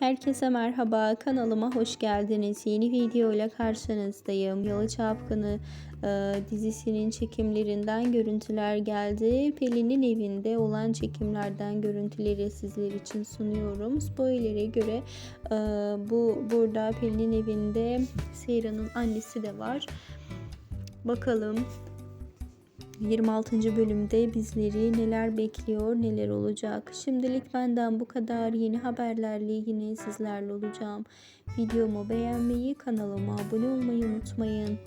Herkese merhaba, kanalıma hoş geldiniz. Yeni video ile karşınızdayım. Yalı Çapkını e, dizisinin çekimlerinden görüntüler geldi. Pelin'in evinde olan çekimlerden görüntüleri sizler için sunuyorum. Spoiler'e göre e, bu burada Pelin'in evinde Seyran'ın annesi de var. Bakalım 26. bölümde bizleri neler bekliyor, neler olacak. Şimdilik benden bu kadar. Yeni haberlerle yine sizlerle olacağım. Videomu beğenmeyi, kanalıma abone olmayı unutmayın.